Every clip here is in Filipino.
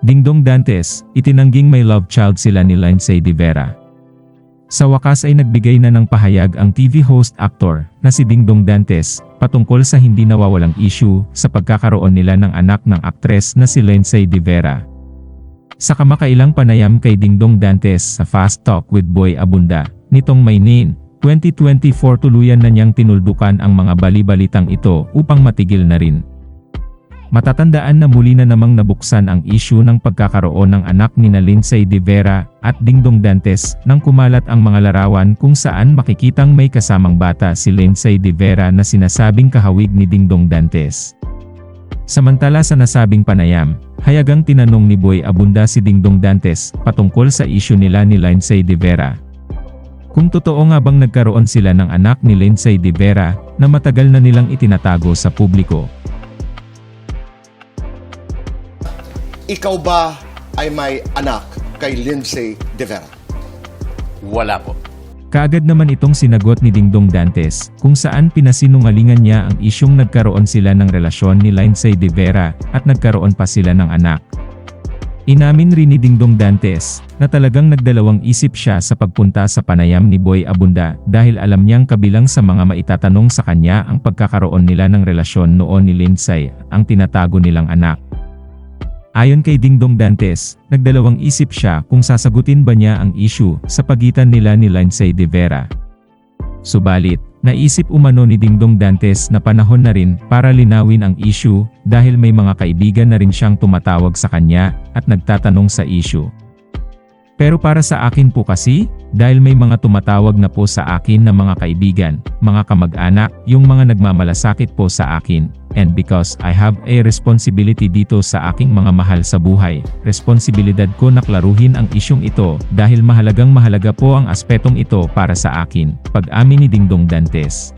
Dingdong Dantes, itinangging may love child sila ni Lindsay De Vera. Sa wakas ay nagbigay na ng pahayag ang TV host actor na si Dingdong Dantes patungkol sa hindi nawawalang issue sa pagkakaroon nila ng anak ng aktres na si Lindsay De Vera. Sa kamakailang panayam kay Dingdong Dantes sa Fast Talk with Boy Abunda, nitong May 9, 2024 tuluyan na niyang tinuldukan ang mga bali-balitang ito upang matigil na rin. Matatandaan na muli na namang nabuksan ang issue ng pagkakaroon ng anak ni na Lindsay De Vera at Dingdong Dantes nang kumalat ang mga larawan kung saan makikitang may kasamang bata si Lindsay De Vera na sinasabing kahawig ni Dingdong Dantes. Samantala sa nasabing panayam, hayagang tinanong ni Boy Abunda si Dingdong Dantes patungkol sa issue nila ni Lindsay De Vera. Kung totoo nga bang nagkaroon sila ng anak ni Lindsay De Vera na matagal na nilang itinatago sa publiko. Ikaw ba ay may anak kay Lindsay De Vera? Wala po. Kaagad naman itong sinagot ni Dingdong Dantes, kung saan pinasinungalingan niya ang isyong nagkaroon sila ng relasyon ni Lindsay De Vera at nagkaroon pa sila ng anak. Inamin rin ni Dingdong Dantes na talagang nagdalawang isip siya sa pagpunta sa panayam ni Boy Abunda dahil alam niyang kabilang sa mga maitatanong sa kanya ang pagkakaroon nila ng relasyon noon ni Lindsay, ang tinatago nilang anak. Ayon kay Dingdong Dantes, nagdalawang isip siya kung sasagutin ba niya ang issue sa pagitan nila ni Lindsay De Vera. Subalit, naisip umano ni Dingdong Dantes na panahon na rin para linawin ang issue dahil may mga kaibigan na rin siyang tumatawag sa kanya at nagtatanong sa issue. Pero para sa akin po kasi, dahil may mga tumatawag na po sa akin na mga kaibigan, mga kamag-anak, yung mga nagmamalasakit po sa akin, and because I have a responsibility dito sa aking mga mahal sa buhay, responsibilidad ko na klaruhin ang isyong ito dahil mahalagang mahalaga po ang aspetong ito para sa akin, pag-amin ni Dingdong Dantes.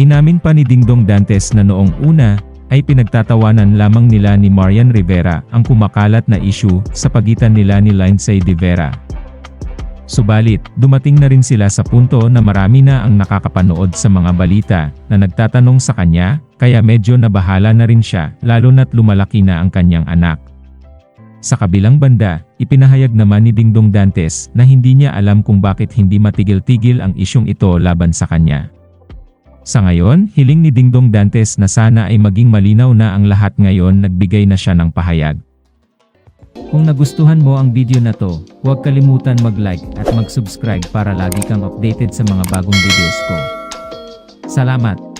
Inamin pa ni Dingdong Dantes na noong una, ay pinagtatawanan lamang nila ni Marian Rivera ang kumakalat na issue sa pagitan nila ni Lindsay De Vera. Subalit, dumating na rin sila sa punto na marami na ang nakakapanood sa mga balita na nagtatanong sa kanya, kaya medyo nabahala na rin siya lalo na't lumalaki na ang kanyang anak. Sa kabilang banda, ipinahayag naman ni Dingdong Dantes na hindi niya alam kung bakit hindi matigil-tigil ang isyong ito laban sa kanya. Sa ngayon, hiling ni Dingdong Dantes na sana ay maging malinaw na ang lahat ngayon nagbigay na siya ng pahayag. Kung nagustuhan mo ang video na to, huwag kalimutan mag-like at mag-subscribe para lagi kang updated sa mga bagong videos ko. Salamat!